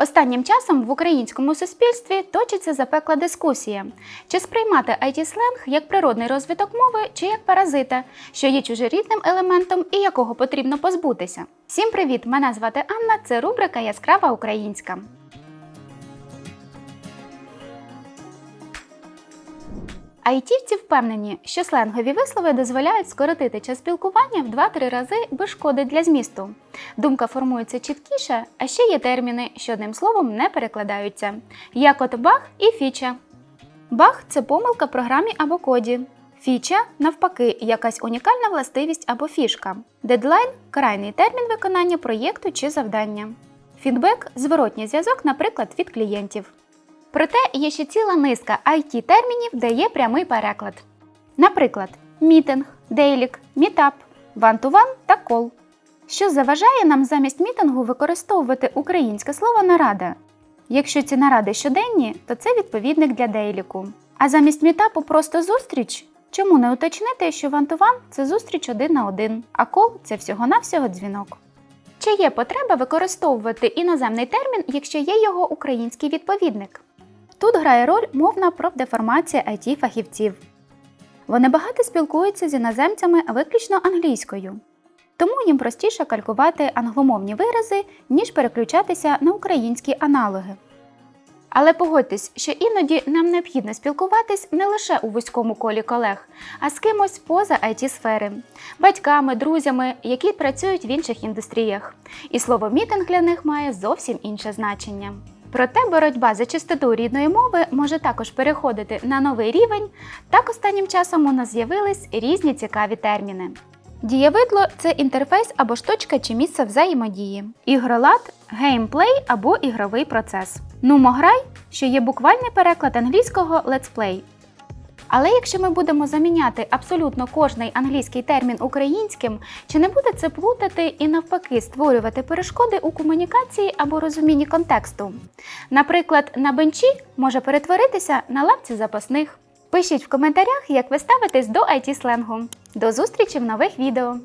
Останнім часом в українському суспільстві точиться запекла дискусія, чи сприймати IT-сленг як природний розвиток мови, чи як паразита, що є чужорідним елементом і якого потрібно позбутися. Всім привіт! Мене звати Анна. Це рубрика Яскрава Українська. Айтівці впевнені, що сленгові вислови дозволяють скоротити час спілкування в 2-3 рази без шкоди для змісту. Думка формується чіткіше, а ще є терміни, що одним словом не перекладаються, як от баг і фіча. Баг це помилка в програмі або коді. Фіча, навпаки, якась унікальна властивість або фішка. Дедлайн крайний термін виконання проєкту чи завдання. Фідбек зворотній зв'язок, наприклад, від клієнтів. Проте є ще ціла низка it термінів, де є прямий переклад. Наприклад, мітинг, дейлік, мітап, one-to-one та кол. Що заважає нам замість мітингу використовувати українське слово нарада. Якщо ці наради щоденні, то це відповідник для дейліку. А замість мітапу просто зустріч. Чому не уточнити, що one-to-one – це зустріч один на один, а кол це всього-навсього дзвінок. Чи є потреба використовувати іноземний термін, якщо є його український відповідник? Тут грає роль мовна профдеформація it фахівців Вони багато спілкуються з іноземцями виключно англійською, тому їм простіше калькувати англомовні вирази, ніж переключатися на українські аналоги. Але погодьтесь, що іноді нам необхідно спілкуватись не лише у вузькому колі колег, а з кимось поза it сфери батьками, друзями, які працюють в інших індустріях. І слово мітинг для них має зовсім інше значення. Проте боротьба за чистоту рідної мови може також переходити на новий рівень. Так останнім часом у нас з'явились різні цікаві терміни. Дієвидло це інтерфейс або ж точка чи місце взаємодії. Ігролад геймплей або ігровий процес. Нумограй, що є буквальний переклад англійського play. Але якщо ми будемо заміняти абсолютно кожний англійський термін українським, чи не буде це плутати і навпаки створювати перешкоди у комунікації або розумінні контексту? Наприклад, на бенчі може перетворитися на лавці запасних. Пишіть в коментарях, як ви ставитесь до IT-сленгу. До зустрічі в нових відео!